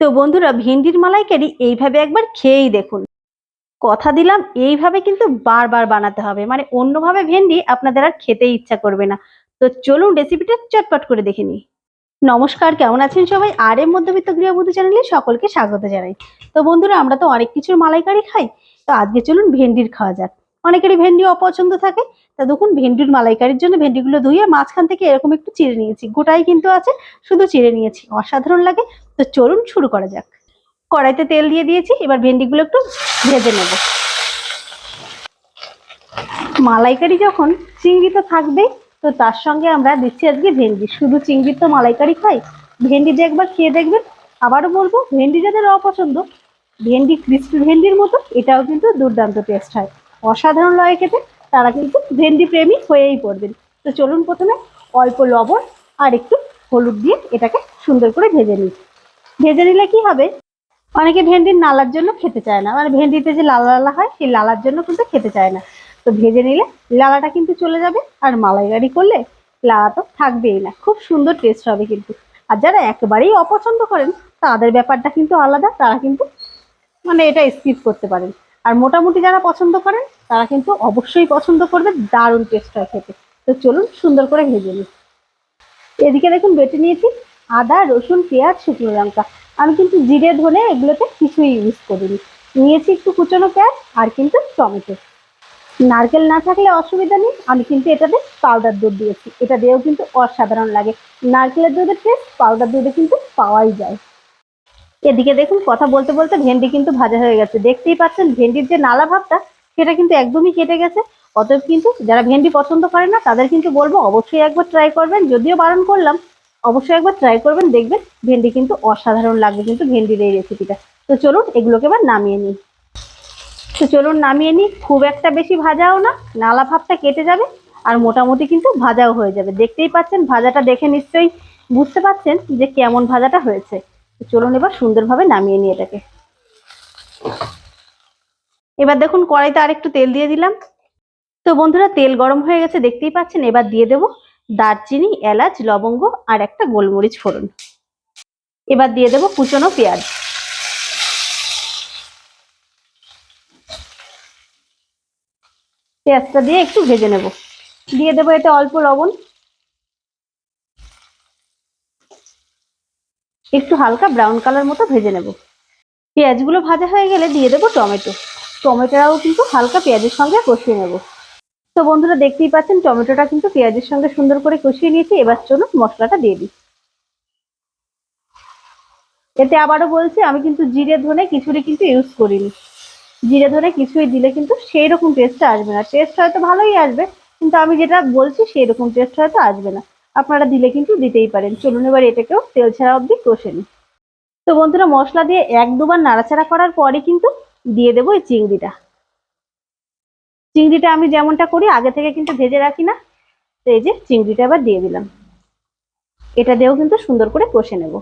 তো বন্ধুরা ভেন্ডির মালাইকারি এইভাবে একবার খেয়েই দেখুন। কথা দিলাম, এইভাবে কিন্তু বারবার বানাতে হবে। মানে অন্যভাবে ভেন্ডি আপনাদের আর খেতে ইচ্ছা করবে না। তো চলুন রেসিপিটা চটপট করে দেখে নিই। নমস্কার, কেমন আছেন সবাই? আর এম মধ্যবিত্ত গৃহবধূ চ্যানেলে সকলকে স্বাগত জানাই। তো বন্ধুরা, আমরা তো অনেক কিছুর মালাইকারি খাই। তো আজকে চলুন ভেন্ডির খাওয়া যাক। অনেকেরই ভেন্ডি অপছন্দ থাকে। তা দেখুন, ভেন্ডির মালাইকারির জন্য ভেন্ডিগুলো ধুয়ে মাঝখান থেকে এরকম একটু চিড়ে নিয়েছি। গোটাই কিন্তু আছে, শুধু চিড়ে নিয়েছি। অসাধারণ লাগে। তো চলুন শুরু করা যাক। কড়াইতে তেল দিয়ে দিয়েছি, এবার ভেন্ডিগুলো একটু ভেজে নেব। মালাইকারি যখন চিংড়ি তো থাকবেই তো তার সঙ্গে আমরা দিচ্ছি আজকে ভেন্ডি। শুধু চিংড়ির তো মালাইকারি খাই ভেন্ডি দিয়ে একবার খেয়ে দেখবেন, আবারও বলব, ভেন্ডি যাদের অপছন্দ, ভেন্ডি, ক্রিস্পি ভেন্ডির মতো, এটাও কিন্তু দুর্দান্ত টেস্ট হয়। অসাধারণ লাগে খেতে, তারা কিন্তু ভেন্ডি প্রেমী হয়েই পড়বেন। তো চলুন প্রথমে অল্প লবণ আর একটু হলুদ দিয়ে এটাকে সুন্দর করে ভেজে নিই। ভেজে নিলে কি হবে? অনেকে ভেন্ডির নালার জন্য খেতে চায় না। মানে ভেন্ডিতে যে লালা লালা হয়, সেই লালার জন্য কিন্তু খেতে চায় না। তো ভেজে নিলে লালাটা কিন্তু চলে যাবে আর মালাইকারি করলে লালা তো থাকবেই না। খুব সুন্দর টেস্ট হবে কিন্তু। আর যারা একেবারেই অপছন্দ করেন, তাদের ব্যাপারটা কিন্তু আলাদা, তারা কিন্তু মানে এটা স্কিপ করতে পারেন। আর মোটামুটি যারা পছন্দ করেন, তারা কিন্তু অবশ্যই পছন্দ করবে দারুণ টেস্ট হয় খেতে। তো চলুন সুন্দর করে ভেজে নিই। এদিকে দেখুন, বেটে নিয়েছি আদা, রসুন, পেঁয়াজ, শুকনো লঙ্কা। আমি কিন্তু জিরে, ধনে এগুলোতে কিছুই ইউজ করিনি। নিয়েছি একটু কুচনো পেঁয়াজ আর কিন্তু টমেটো। নারকেল না থাকলে অসুবিধা নেই, আমি কিন্তু এটাতে পাউডার দুধ দিয়েছি। এটা দিয়েও কিন্তু অসাধারণ লাগে। নারকেলের দুধের টেস্ট পাউডার দুধে কিন্তু পাওয়াই যায়। এদিকে দেখুন, কথা বলতে বলতে ভেন্ডি কিন্তু ভাজা হয়ে গেছে। দেখতেই পাচ্ছেন ভেন্ডির যে নালা ভাবটা, সেটা কিন্তু একদমই কেটে গেছে। অতএব কিন্তু যারা ভেন্ডি পছন্দ করে না, তাদের কিন্তু বলব অবশ্যই একবার ট্রাই করবেন। যদিও বারণ করলাম, অবশ্যই একবার ট্রাই করবেন, দেখবেন ভেন্ডি কিন্তু অসাধারণ লাগবে কিন্তু ভেন্ডির এই রেসিপিটা তো চলুন, এগুলোকে এবার নামিয়ে নিই। তো চলুন, নামিয়ে নিই। খুব একটা বেশি ভাজাও না, নালা ভাবটা কেটে যাবে আর মোটামুটি কিন্তু ভাজাও হয়ে যাবে। দেখতেই পাচ্ছেন, ভাজাটা দেখে নিশ্চয়ই বুঝতে পাচ্ছেন যে কেমন ভাজাটা হয়েছে। চলুন এবার সুন্দরভাবে নামিয়ে নিয়ে এটাকে। এবার দেখুন কড়াইতে আর একটু তেল দিয়ে দিলাম। তো বন্ধুরা, তেল গরম হয়ে গেছে, দেখতেই পাচ্ছেন? এবার দিয়ে দেব দারচিনি, এলাচ, লবঙ্গ আর একটা গোলমরিচ ফোড়ন। এবার দিয়ে দেব কুচনো পেঁয়াজ। পেঁয়াজটা দিয়ে একটু ভেজে নেব। দিয়ে দেবো এতে অল্প লবণ। একটু হালকা ব্রাউন কালার মতো ভেজে নেব। পেঁয়াজগুলো ভাজা হয়ে গেলে দিয়ে দেবো টমেটো। টমেটোটাও কিন্তু হালকা পেঁয়াজের সঙ্গে কষিয়ে নেব। তো বন্ধুরা দেখতেই পাচ্ছেন, টমেটোটা কিন্তু পেঁয়াজের সঙ্গে সুন্দর করে কষিয়ে নিয়েছি। এবার চলুন মশলাটা দিয়ে দিই। এতে আবারও বলছি, আমি কিন্তু জিরে, ধনে কিছুরই কিন্তু ইউজ করিনি। জিরে ধরে কিছুই দিলে কিন্তু সেই রকম টেস্টটা আসবে না। টেস্ট হয়তো ভালোই আসবে, কিন্তু আমি যেটা বলছি সেই রকম টেস্ট হয়তো আসবে না। আপনারা দিলে কিন্তু দিতেই পারেন। চলুন এবার এটাকেও তেল ছাড়া অবধি কষে নিই। তো বন্ধুরা, মশলা দিয়ে এক দুবার নাড়াচাড়া করার পরে কিন্তু দিয়ে দেবো এই চিংড়িটা। চিংড়িটা আমি যেমনটা করি, আগে থেকে কিন্তু ভেজে রাখি না। তো এই যে চিংড়িটা এবার দিয়ে দিলাম। এটা দিয়েও কিন্তু সুন্দর করে কষে নেব।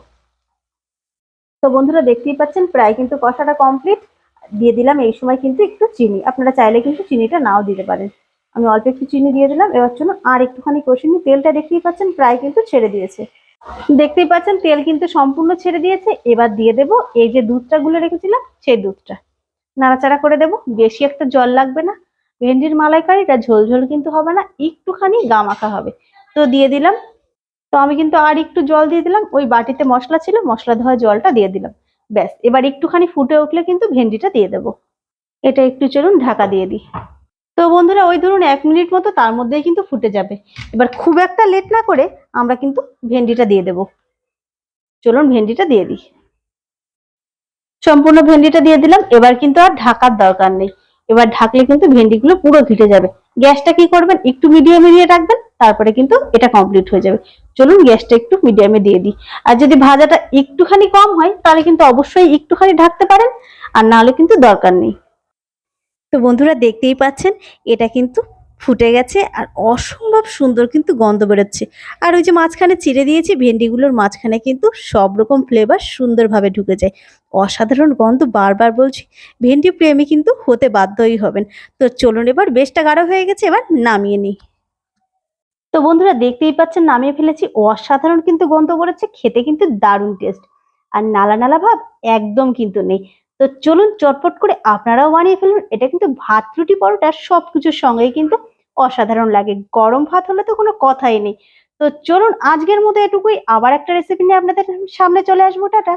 তো বন্ধুরা, দেখতেই পাচ্ছেন, প্রায় কিন্তু কষাটা কমপ্লিট দিয়ে দিলাম এই সময় কিন্তু একটু চিনি। আপনারা চাইলে কিন্তু চিনিটা নাও দিতে পারেন। আমি অল্প একটু চিনি দিয়ে দিলাম, এবার জন্য আর একটুখানি কষে নিই। তেলটা দেখতেই পাচ্ছেন, প্রায় কিন্তু ছেড়ে দিয়েছে। দেখতেই পাচ্ছেন, তেল কিন্তু সম্পূর্ণ ছেড়ে দিয়েছে। এবার দিয়ে দেব এই যে দুধটা গুলে রেখেছিলাম, সেই দুধটা। নাড়াচাড়া করে দেব, বেশি একটা জল লাগবে না। ভেন্ডির মালাইকারিটা ঝোল ঝোল কিন্তু হবে না, একটুখানি গামাখা হবে। তো দিয়ে দিলাম। তো আমি কিন্তু আর একটু জল দিয়ে দিলাম, ওই বাটিতে মশলা ছিল, মশলা ধোয়া জলটা দিয়ে দিলাম। ব্যাস, এবার একটুখানি ফুটে উঠলে কিন্তু ভেন্ডিটা দিয়ে দেবো। এটা একটু চলুন ঢাকা দিয়ে দিই। তো বন্ধুরা, ওই ধরুন এক মিনিট মতো তার মধ্যেই কিন্তু ফুটে যাবে। এবার খুব একটা লেট না করে আমরা কিন্তু ভেন্ডিটা দিয়ে দেব। চলুন ভেন্ডিটা দিয়ে দিই। সম্পূর্ণ ভেন্ডিটা দিয়ে দিলাম। এবার কিন্তু আর ঢাকার দরকার নেই। এবার ঢাকলে কিন্তু ভেন্ডিগুলো পুরো ঘিটে যাবে। গ্যাসটা কি করবেন? একটু মিডিয়ামে দিয়ে রাখবেন, তারপরে কিন্তু এটা কমপ্লিট হয়ে যাবে। চলুন গ্যাসটা একটু মিডিয়ামে দিয়ে দিই। আর যদি ভাজাটা একটুখানি কম হয়, তাহলে কিন্তু অবশ্যই একটুখানি ঢাকতে পারেন। আর নাহলে কিন্তু দরকার নেই। তো বন্ধুরা দেখতেই পাচ্ছেন, এটা কিন্তু ফুটে গেছে আর অসম্ভব সুন্দর কিন্তু গন্ধ বেরোচ্ছে। আর ওই যে মাঝখানে চিড়ে দিয়েছি, ভেন্ডিগুলোর মাঝখানে কিন্তু সব রকম ফ্লেভার সুন্দরভাবে ঢুকে যায়। অসাধারণ গন্ধ বারবার বলছি, ভেন্ডি প্রেমী কিন্তু হতে বাধ্যই হবেন। তো চলুন এবার বেশটা গাঢ় হয়ে গেছে, এবার নামিয়ে নিই। তো বন্ধুরা দেখতেই পাচ্ছেন, নামিয়ে ফেলেছি, অসাধারণ কিন্তু গন্ধ করেছে খেতে কিন্তু দারুণ টেস্ট আর নালা নালা ভাব একদম কিন্তু নেই। তো চলুন চটপট করে আপনারাও বানিয়ে ফেলুন। এটা কিন্তু ভাত, রুটি, পরোটা সব কিছুর সঙ্গেই কিন্তু অসাধারণ লাগে। গরম ভাত হলে তো কোনো কথাই নেই। তো চলুন আজকের মতো এটুকুই। আবার একটা রেসিপি নিয়ে আপনাদের সামনে চলে আসব। টাটা।